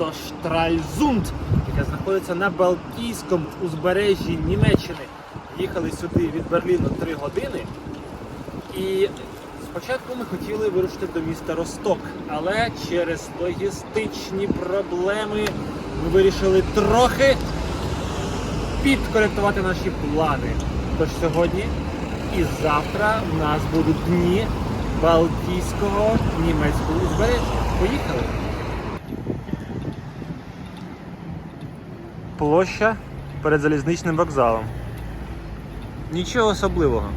місто Штральзунд, яке знаходиться на Балтійському узбережжі Німеччини. Їхали сюди від Берліну 3 години. І спочатку ми хотіли вирушити до міста Росток, але через логістичні проблеми ми вирішили трохи підкоректувати наші плани. Тож сьогодні і завтра в нас будуть дні Балтійського німецького узбережжя. Поїхали! Площа перед залізничним вокзалом. Нічого особливого.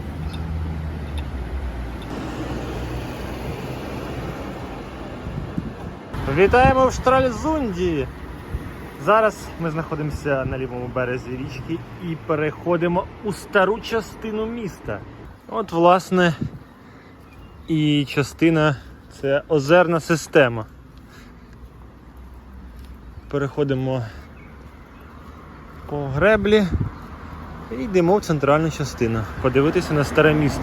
Вітаємо в Штральзунді! Зараз ми знаходимося на лівому березі річки і переходимо у стару частину міста. От, власне, і частина це озерна система. Переходимо по греблі і йдемо в центральну частину. Подивитися на старе місто.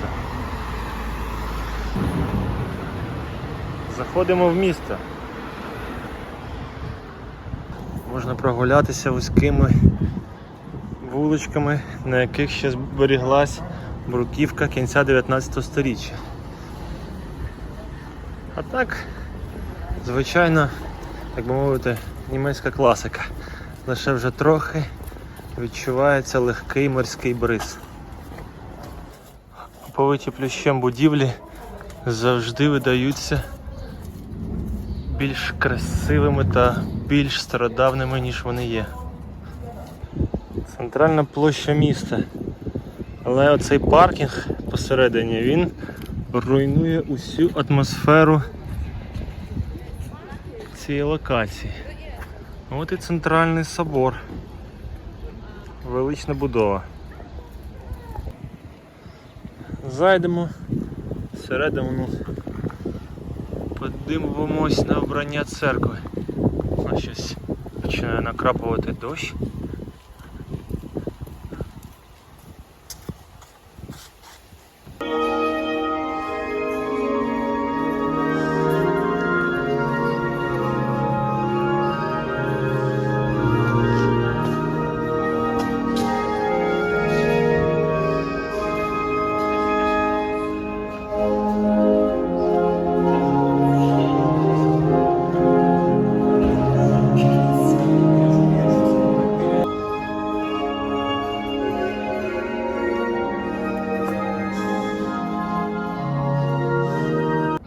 Заходимо в місто. Можна прогулятися вузькими вуличками, на яких ще зберіглась бруківка кінця 19 століття. А так, звичайно, так би мовити, німецька класика. Лише вже трохи відчувається легкий морський бриз. Повиті плющем будівлі завжди видаються більш красивими та більш стародавними, ніж вони є. Центральна площа міста. Але оцей паркінг посередині він руйнує усю атмосферу цієї локації. От і центральний собор. Велична будова. Зайдемо всередину Подивимось на обрання церкви. Щось починає накрапувати дощ.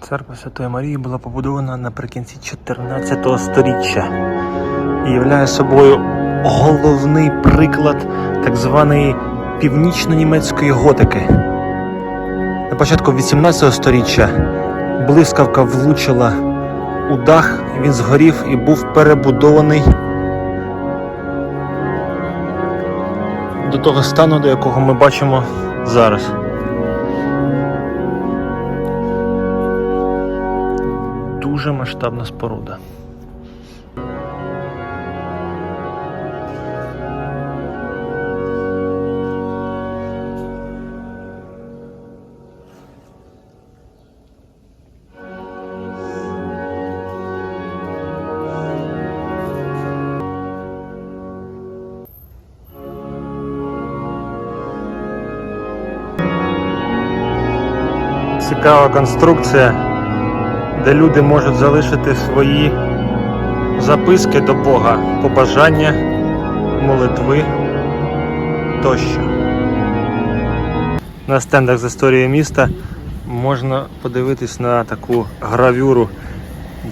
Церква Святої Марії була побудована наприкінці 14 століття і являє собою головний приклад так званої північно-німецької готики. На початку 18 століття блискавка влучила у дах, він згорів і був перебудований до того стану, до якого ми бачимо зараз. Дуже масштабна споруда. Цікава конструкція де люди можуть залишити свої записки до Бога, побажання, молитви тощо. На стендах з історією міста можна подивитись на таку гравюру,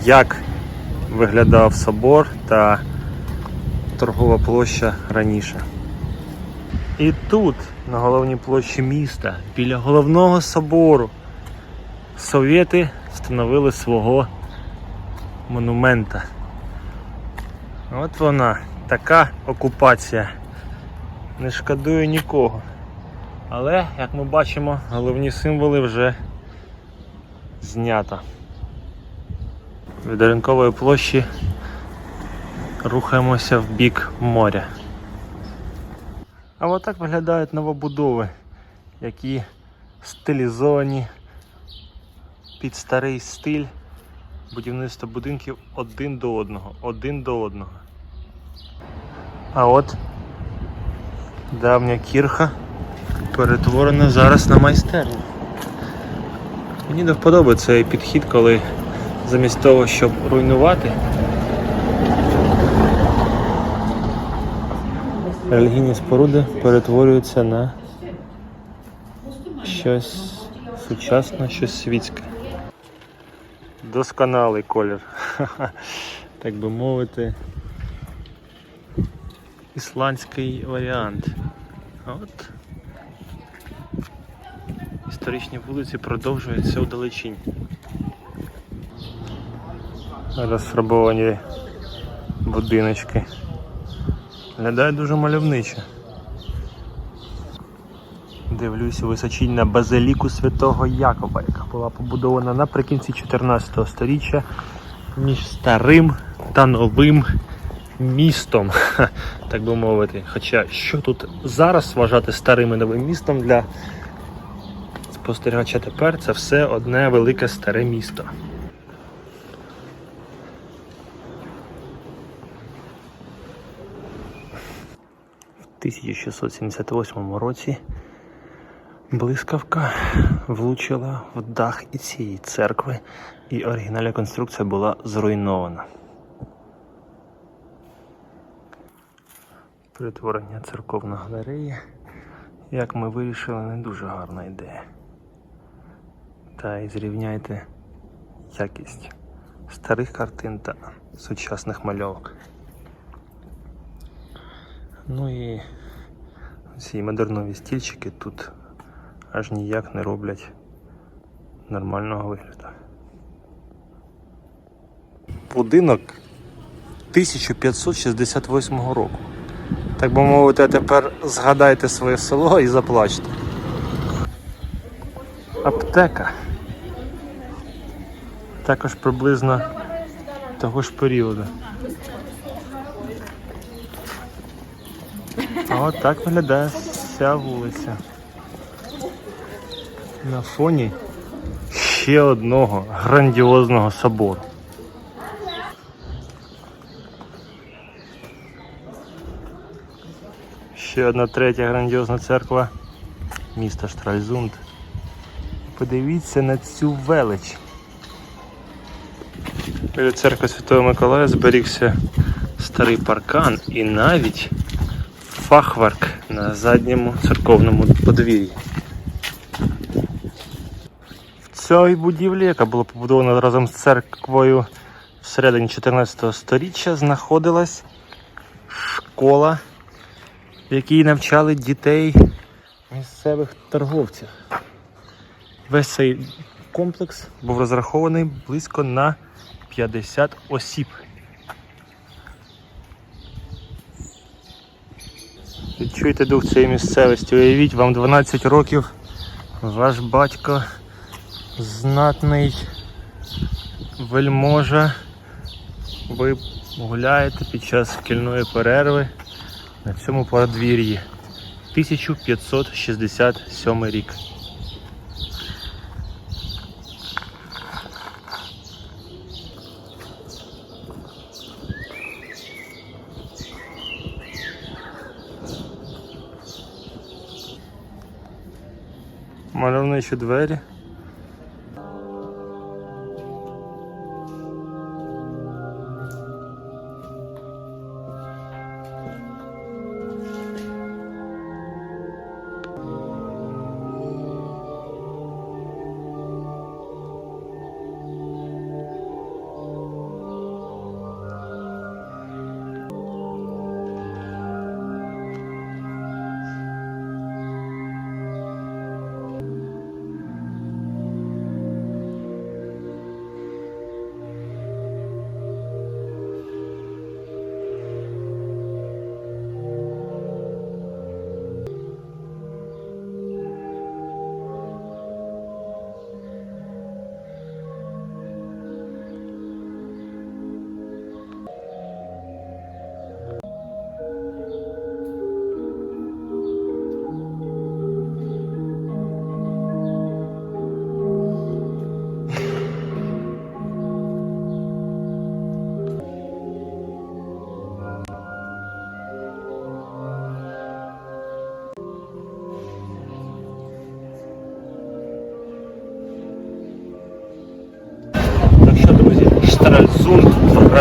як виглядав собор та торгова площа раніше. І тут, на головній площі міста, біля головного собору, совєти встановили свого монумента. От вона, така окупація. Не шкодує нікого. Але, як ми бачимо, головні символи вже знято. Від ринкової площі рухаємося в бік моря. А отак виглядають новобудови, які стилізовані під старий стиль будівництва будинків один до одного. Один до одного. А от давня кірха перетворена зараз на майстерню. Мені не вподобає цей підхід, коли замість того, щоб руйнувати, релігійні споруди перетворюються на щось сучасне, щось світське. Досконалий колір. Так би мовити. Ісландський варіант. От історичні вулиці продовжуються вдалечінь. Розфарбовані будиночки. Виглядає дуже мальовниче. Дивлюся височінь базиліку святого Якова, яка була побудована наприкінці 14 століття між старим та новим містом, так би мовити. Хоча що тут зараз вважати старим і новим містом для спостерігача тепер це все одне велике старе місто. В 1678 році блискавка влучила в дах і цієї церкви, і оригінальна конструкція була зруйнована. Перетворення церковної галереї, як ми вирішили, не дуже гарна ідея. Та й зрівняйте якість старих картин та сучасних мальовок. Ну і ці модернові стільчики тут аж ніяк не роблять нормального вигляду. Будинок 1568 року. Так би мовити, тепер згадайте своє село і заплачте. Аптека. Також приблизно того ж періоду. А от так виглядає вся вулиця. На фоні ще одного грандіозного собору. Ще одна третя грандіозна церква міста Штральзунд. Подивіться на цю велич. Біля церкви Святого Миколая зберігся старий паркан і навіть фахверк на задньому церковному подвір'ї. Цій будівлі, яка була побудована разом з церквою всередині 14 століття, знаходилась школа, в якій навчали дітей місцевих торговців. Весь цей комплекс був розрахований близько на 50 осіб. Відчуйте дух цієї місцевості. Уявіть, вам 12 років, ваш батько знатний вельможа. Ви гуляєте під час шкільної перерви на цьому подвір'ї. 1567 рік. Мальовничі двері.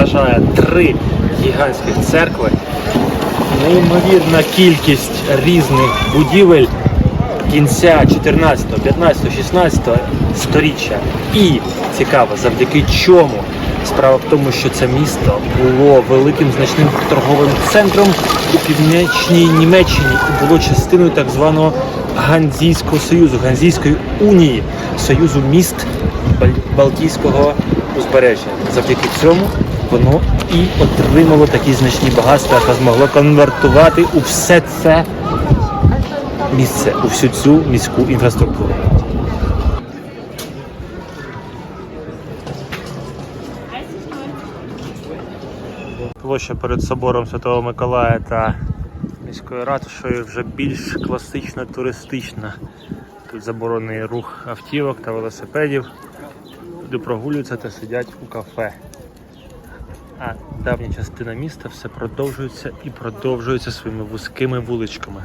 Вражає три гігантських церкви, неймовірна кількість різних будівель кінця 14, 15, 16 сторіччя. І цікаво, завдяки чому. Справа в тому, що це місто було великим значним торговим центром у північній Німеччині і було частиною так званого Ганзійського союзу, Ганзійської унії, союзу міст Балтійського узбережжя. Завдяки цьому воно і отримало такі значні багатства, яке змогло конвертувати у все це місце, у всю цю міську інфраструктуру. Площа перед собором Святого Миколая та міською ратушею вже більш класична туристична. Тут заборонений рух автівок та велосипедів. Люди прогулюються та сидять у кафе. А давня частина міста все продовжується і продовжується своїми вузькими вуличками.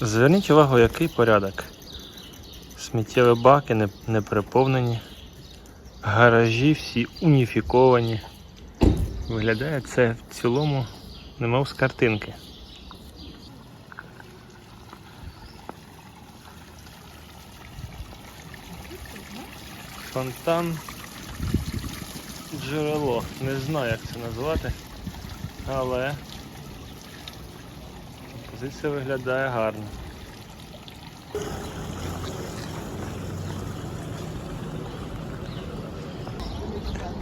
Зверніть увагу, який порядок. Сміттєві баки не, не переповнені, гаражі всі уніфіковані. Виглядає це в цілому немов з картинки. Фонтан джерело. Не знаю, як це назвати, але композиція виглядає гарно.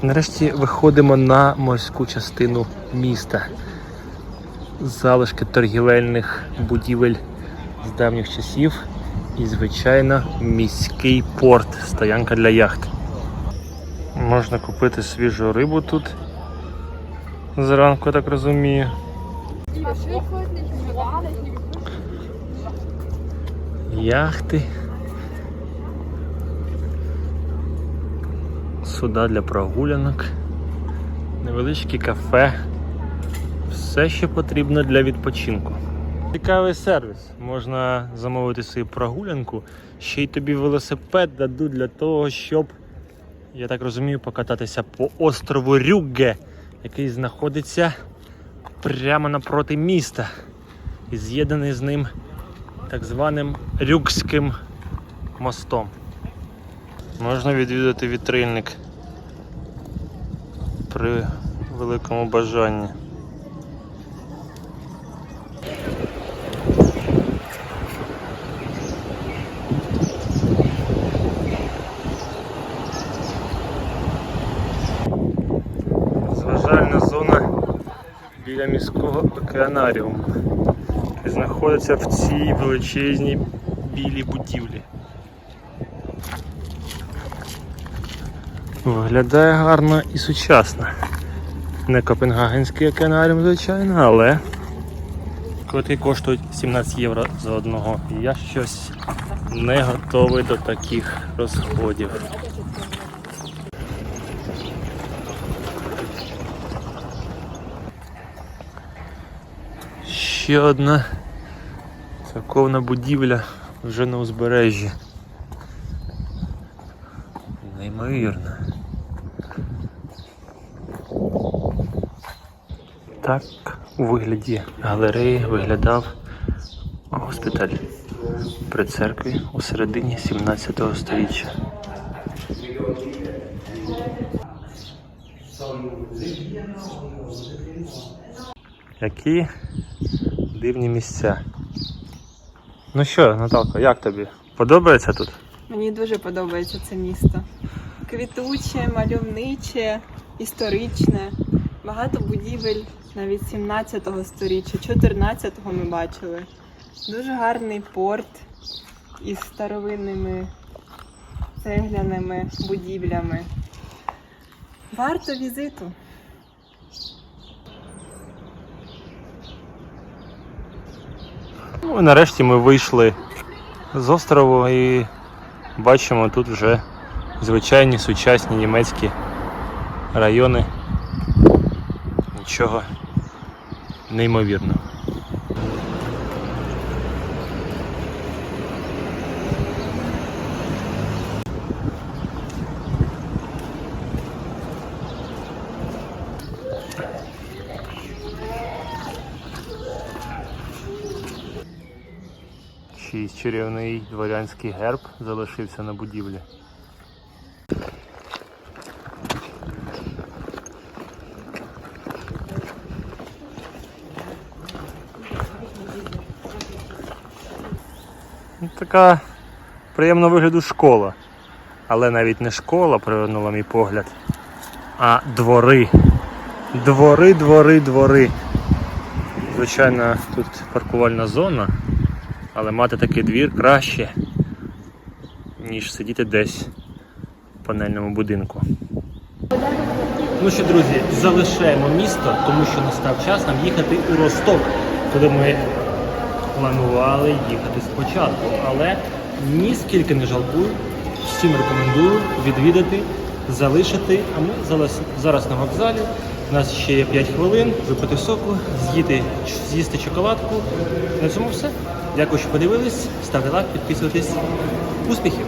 Нарешті виходимо на морську частину міста. Залишки торгівельних будівель з давніх часів і, звичайно, міський порт, стоянка для яхт. Можна купити свіжу рибу тут. Зранку, я так розумію. Яхти. Суда для прогулянок. Невеличкі кафе. Все, що потрібно для відпочинку. Цікавий сервіс. Можна замовити собі прогулянку, ще й тобі велосипед дадуть для того, щоб, я так розумію, покататися по острову Рюгге, який знаходиться прямо напроти міста і з'єднаний з ним так званим Рюкським мостом. Можна відвідати вітрильник при великому бажанні. Зважальна зона біля міського океанаріуму, знаходиться в цій величезній білій будівлі. Виглядає гарно і сучасно. Не Копенгагенський океанаріум, звичайно, але квитки коштують 17 євро за одного. Я щось не готовий до таких розходів. Ще одна церковна будівля вже на узбережжі. Неймовірно. Так у вигляді галереї виглядав госпіталь при церкві у середині 17 століття. Які дивні місця. Ну що, Наталко, як тобі? Подобається тут? Мені дуже подобається це місто. Квітуче, мальовниче, історичне. Багато будівель навіть 17 сторіччя, 14-го ми бачили. Дуже гарний порт із старовинними цегляними будівлями. Варто візиту. Ну нарешті ми вийшли з острову і бачимо тут вже звичайні сучасні німецькі райони. Нічого неймовірного. Чийсь чарівний дворянський герб залишився на будівлі. Така приємного вигляду школа. Але навіть не школа привернула мій погляд, а двори. Двори, двори, двори. Звичайно, тут паркувальна зона, але мати такий двір краще, ніж сидіти десь в панельному будинку. Ну що, друзі, залишаємо місто, тому що настав час нам їхати у Росток, куди ми планували їхати спочатку. Але ніскільки не жалкую, всім рекомендую відвідати, залишити. А ми зараз, зараз на вокзалі. У нас ще є 5 хвилин, випити соку, з'їти, з'їсти шоколадку. На цьому все. Дякую, що подивились. Ставте лайк, підписуйтесь. Успіхів!